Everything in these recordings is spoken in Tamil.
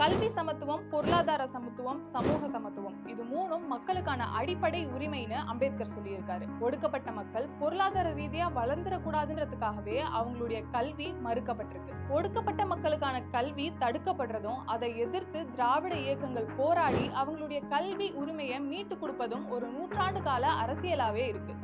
கல்வி சமத்துவம் பொருளாதார சமத்துவம் சமூக சமத்துவம். இது மூணும் மக்களுக்கான அடிப்படை உரிமைன்னு அம்பேத்கர் சொல்லியிருக்காரு. ஒடுக்கப்பட்ட மக்கள் பொருளாதார ரீதியா வளர்ந்துடக்கூடாதுன்றதுக்காகவே அவங்களுடைய கல்வி மறுக்கப்பட்டிருக்கு. ஒடுக்கப்பட்ட மக்களுக்கான கல்வி தடுக்கப்படுறதும் அதை எதிர்த்து திராவிட இயக்கங்கள் போராடி அவங்களுடைய கல்வி உரிமையை மீட்டு கொடுப்பதும் ஒரு நூற்றாண்டு கால அரசியலாவே இருக்கு.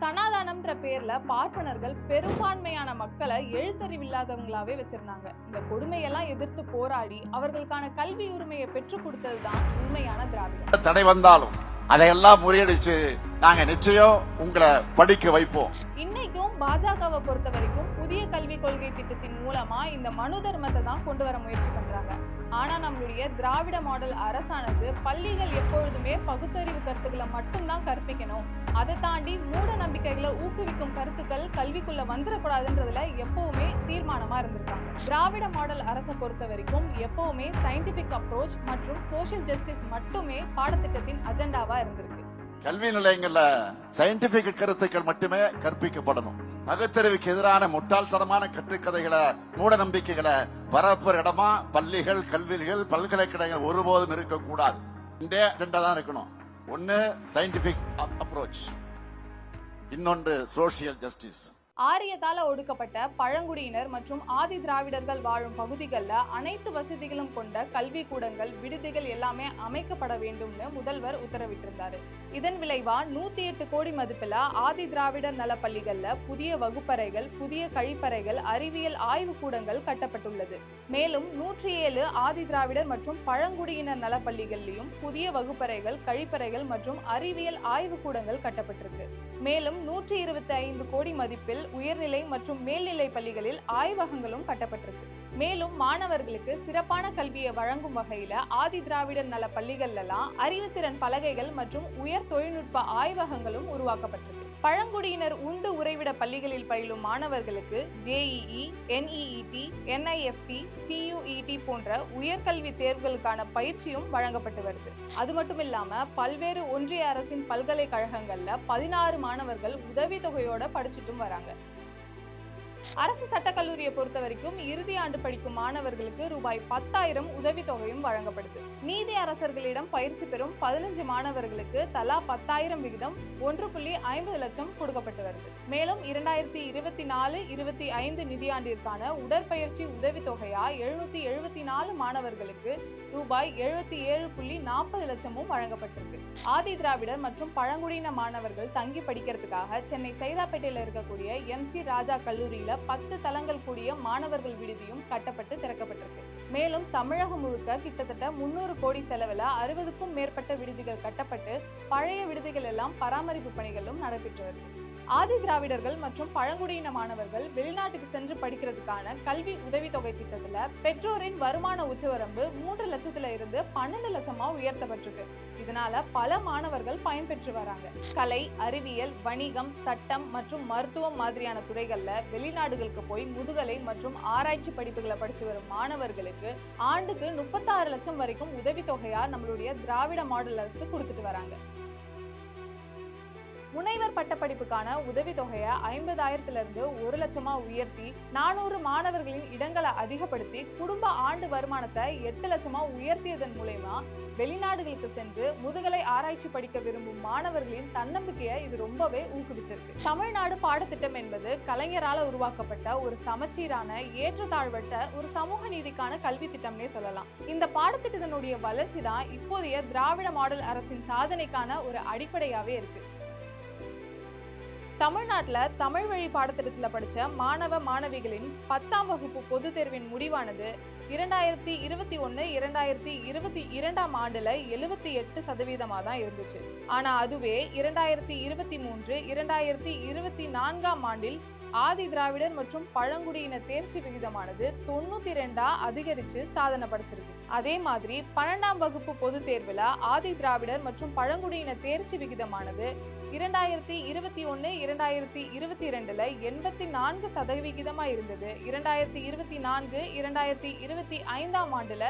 சனாதானம்ன்ற பேர்ல பார்ப்பனர்கள் பெரும்பான்மையான மக்களை எழுத்தறிவில்லாதவங்களாவே வச்சிருந்தாங்க. இந்த கொடுமையெல்லாம் எதிர்த்து போராடி அவர்களுக்கான கல்வி உரிமையை பெற்றுக் கொடுத்ததுதான் உண்மையான திராவிடம். தடை வந்தாலும் அதையெல்லாம் முறியடிச்சு நாங்க நிச்சயம் உங்களை படிக்க வைப்போம். இன்னைக்கும் பாஜகவை பொறுத்த வரைக்கும் புதிய கல்விக் கொள்கை திட்டத்தின் மூலமா இந்த மனு தர்மத்தை தான் கொண்டு வர முயற்சி பண்றாங்க. ஆனா நம்மளுடைய திராவிட மாடல் அரசானது பள்ளிகள் எப்பொழுதுமே பகுத்தறிவு கருத்துக்களை மட்டும்தான் கற்பிக்கணும். அதை தாண்டி மூட நம்பிக்கைகளை ஊக்குவிக்கும் கருத்துக்கள் கல்விக்குள்ள வந்துடக்கூடாதுன்றதுல எப்பவுமே தீர்மானமா இருந்திருக்காங்க. திராவிட மாடல் அரசை பொறுத்த வரைக்கும் எப்பவுமே சயின்டிபிக் அப்ரோச் மற்றும் சோஷியல் ஜஸ்டிஸ் மட்டுமே பாடத்திட்டத்தின் அஜெண்டாவா இருந்திருக்கு. கல்வி நிலையங்கள்ல சயின்டிபிக் கருத்துக்கள் மட்டுமே கற்பிக்கப்படணும். நகைத்தறிவுக்கு எதிரான முட்டாள்தனமான கட்டுக்கதைகளை மூட நம்பிக்கைகளை பரப்புற இடமா பள்ளிகள் கல்விகள் பல்கலைக்கழகங்கள் ஒருபோதும் இருக்கக்கூடாது. இந்த அஜெண்டா தான் இருக்கணும். ஒன்னு சயின்டிபிக் அப்ரோச் இன்னொன்று சோசியல் ஜஸ்டிஸ் ஆரியத்தால ஒடுக்கப்பட்ட பழங்குடியினர் மற்றும் ஆதி திராவிடர்கள் வாழும் பகுதிகளில் அனைத்து வசதிகளும் கொண்ட கல்வி கூடங்கள் விடுதிகள் எல்லாமே அமைக்கப்பட வேண்டும்னு முதல்வர் உத்தரவிட்டிருந்தாரு. இதன் விளைவா நூத்தி எட்டு கோடி மதிப்பில் ஆதி திராவிடர் நல பள்ளிகளில் புதிய வகுப்பறைகள் புதிய கழிப்பறைகள் அறிவியல் ஆய்வு கூடங்கள் கட்டப்பட்டுள்ளது. மேலும் நூற்றி ஏழு ஆதி திராவிடர் மற்றும் பழங்குடியினர் நல பள்ளிகள்லயும் புதிய வகுப்பறைகள் கழிப்பறைகள் மற்றும் அறிவியல் ஆய்வு கூடங்கள் கட்டப்பட்டிருக்கு. மேலும் நூற்றி இருபத்தி ஐந்து கோடி மதிப்பில் உயர்நிலை மற்றும் மேல்நிலை பள்ளிகளில் ஆய்வகங்களும் கட்டப்பட்டிருக்கு. மேலும் மாணவர்களுக்கு சிறப்பான கல்வியை வழங்கும் வகையில ஆதி திராவிடர் நல பள்ளிகள்லாம் அறிவுத்திறன் பலகைகள் மற்றும் உயர் தொழில்நுட்ப ஆய்வகங்களும் உருவாக்கப்பட்டிருக்கு. பழங்குடியினர் உண்டு உறைவிட பள்ளிகளில் பயிலும் மாணவர்களுக்கு ஜேஇஇ என்இஇடி என்ஐஎஃப்டி சியுஇடி போன்ற உயர்கல்வி தேர்வுகளுக்கான பயிற்சியும் வழங்கப்பட்டு வருது. அது மட்டும் இல்லாம பல்வேறு ஒன்றிய அரசின் பல்கலைக்கழகங்கள்ல பதினாறு மாணவர்கள் உதவித்தொகையோட படிச்சுட்டும் வராங்க. அரசு சட்டக்கல்லூரியை பொறுத்த வரைக்கும் இறுதி ஆண்டு படிக்கும் மாணவர்களுக்கு ரூபாய் பத்தாயிரம் உதவித்தொகையும் வழங்கப்படுது. நீதி அரசர்களிடம் பயிற்சி பெறும் பதினஞ்சு மாணவர்களுக்கு தலா பத்தாயிரம் விகிதம் ஒன்று புள்ளி ஐம்பது லட்சம் கொடுக்கப்பட்டு வருது. மேலும் இரண்டாயிரத்தி இருபத்தி நாலு இருபத்தி ஐந்து நிதியாண்டிற்கான உடற்பயிற்சி உதவித்தொகையா எழுநூத்தி எழுபத்தி நாலு மாணவர்களுக்கு ரூபாய் எழுபத்தி ஏழு புள்ளி நாற்பது லட்சமும் வழங்கப்பட்டிருக்கு. ஆதி திராவிடர் மற்றும் பழங்குடியின மாணவர்கள் தங்கி படிக்கிறதுக்காக சென்னை சைதாப்பேட்டையில் இருக்கக்கூடிய எம் சி ராஜா கல்லூரியில பத்து தளங்கள் கூடிய மாணவர்கள் விடுதியும் கட்டப்பட்டு திறக்கப்பட்டிருக்கு. மேலும் தமிழகம் முழுக்க கிட்டத்தட்ட முன்னூறு கோடி செலவில் அறுபதுக்கும் மேற்பட்ட விடுதிகள் கட்டப்பட்டு பழைய விடுதிகள் எல்லாம் பராமரிப்பு பணிகளும் நடைபெற்று வருது. ஆதி திராவிடர்கள் மற்றும் பழங்குடியின மாணவர்கள் வெளிநாட்டுக்கு சென்று படிக்கிறதுக்கான கல்வி உதவித்தொகை திட்டத்துல பெற்றோரின் வருமான உச்சவரம்பு மூன்று லட்சத்துல இருந்து பன்னெண்டு லட்சமா உயர்த்தப்பட்டிருக்கு. இதனால பல மாணவர்கள் பயன்பெற்று வராங்க. கலை அறிவியல் வணிகம் சட்டம் மற்றும் மருத்துவம் மாதிரியான துறைகள்ல வெளிநாடுகளுக்கு போய் முதுகலை மற்றும் ஆராய்ச்சி படிப்புகளை படிச்சு வரும் மாணவர்களுக்கு ஆண்டுக்கு முப்பத்தாறு லட்சம் வரைக்கும் உதவித்தொகையா நம்மளுடைய திராவிட மாடல் அரசு கொடுத்துட்டு வராங்க. முனைவர் பட்டப்படிப்புக்கான உதவித்தொகையை ஐம்பதாயிரத்திலிருந்து ஒரு லட்சமா உயர்த்தி நானூறு மாணவர்களின் இடங்களை அதிகப்படுத்தி குடும்ப ஆண்டு வருமானத்தை எட்டு லட்சமா உயர்த்தியதன் மூலயமா வெளிநாடுகளுக்கு சென்று முதுகலை ஆராய்ச்சி படிக்க விரும்பும் மாணவர்களின் தன்னம்பிக்கையை இது ரொம்பவே ஊக்குவிச்சிருக்கு. தமிழ்நாடு பாடத்திட்டம் என்பது கலைஞரால் உருவாக்கப்பட்ட ஒரு சமச்சீரான ஏற்றத்தாழ்வற்ற ஒரு சமூக நீதிக்கான கல்வி திட்டம்னே சொல்லலாம். இந்த பாடத்திட்டத்தினுடைய வளர்ச்சி தான் இப்போதைய திராவிட மாடல் அரசின் சாதனைக்கான ஒரு அடிப்படையாவே இருக்கு. தமிழ்நாட்டில் தமிழ் வழி பாடத்திட்டத்தில் படித்த மாணவ மாணவிகளின் பத்தாம் வகுப்பு பொதுத் தேர்வின் முடிவானது இரண்டாயிரத்தி இருபத்தி ஒன்று இரண்டாயிரத்தி இருபத்தி இரண்டாம் ஆண்டில் எழுபத்தி எட்டு சதவீதமாக தான் இருந்துச்சு. ஆனால் அதுவே இரண்டாயிரத்தி இருபத்தி மூன்று இரண்டாயிரத்தி இருபத்தி நான்காம் ஆண்டில் ஆதி திராவிடர் மற்றும் பழங்குடியின தேர்ச்சி விகிதமானது தொண்ணூத்தி ரெண்டா அதிகரிச்சு சாதனை படைச்சிருக்கு. அதே மாதிரி பன்னெண்டாம் வகுப்பு பொதுத் தேர்வில் ஆதி திராவிடர் மற்றும் பழங்குடியின தேர்ச்சி விகிதமானது இரண்டாயிரத்தி இருபத்தி ஒன்று இரண்டாயிரத்தி இருபத்தி ரெண்டில் எண்பத்தி நான்கு சதவிகிதமாக இருந்தது. இரண்டாயிரத்தி இருபத்தி நான்கு இரண்டாயிரத்தி இருபத்தி ஐந்தாம் ஆண்டில்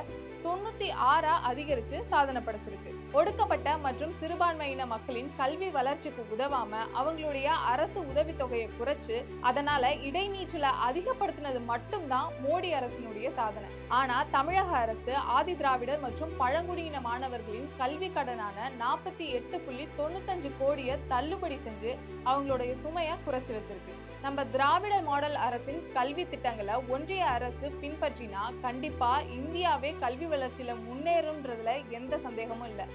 தொண்ணூற்றி ஆறா அதிகரித்து சாதனை படைச்சிருக்கு. ஒடுக்கப்பட்ட மற்றும் சிறுபான்மையின மக்களின் கல்வி வளர்ச்சிக்கு உதவாமல் அவங்களுடைய அரசு உதவித்தொகையை குறைச்சு அதனால் இடைநீற்றலை அதிகப்படுத்தினது மட்டும்தான் மோடி அரசினுடைய சாதனை. ஆனால் தமிழக அரசு ஆதி திராவிடர் மற்றும் பழங்குடியின மாணவர்களின் கல்வி கடனான நாற்பத்தி எட்டு புள்ளி தொண்ணூத்தஞ்சு கோடியை தள்ளுபடி செஞ்சு அவங்களுடைய சுமையை குறைச்சி வச்சிருக்கு. நம்ம திராவிட மாடல் அரசின் கல்வி திட்டங்களை ஒன்றிய அரசு பின்பற்றினா கண்டிப்பா இந்தியாவே கல்வி வளர்ச்சியில முன்னேறும்ன்றதுல எந்த சந்தேகமும் இல்லை.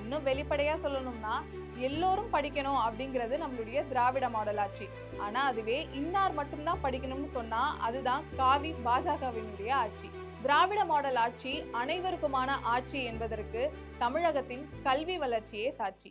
இன்னும் வெளிப்படையா சொல்லணும்னா எல்லோரும் படிக்கணும் அப்படிங்கிறது நம்மளுடைய திராவிட மாடல் ஆட்சி ஆனா அதுவே இன்னார் மட்டும்தான் படிக்கணும்னு சொன்னா அதுதான் காவி பாஜகவினுடைய ஆட்சி. திராவிட மாடல் ஆட்சி அனைவருக்குமான ஆட்சி என்பதற்கு தமிழகத்தின் கல்வி வளர்ச்சியே சாட்சி.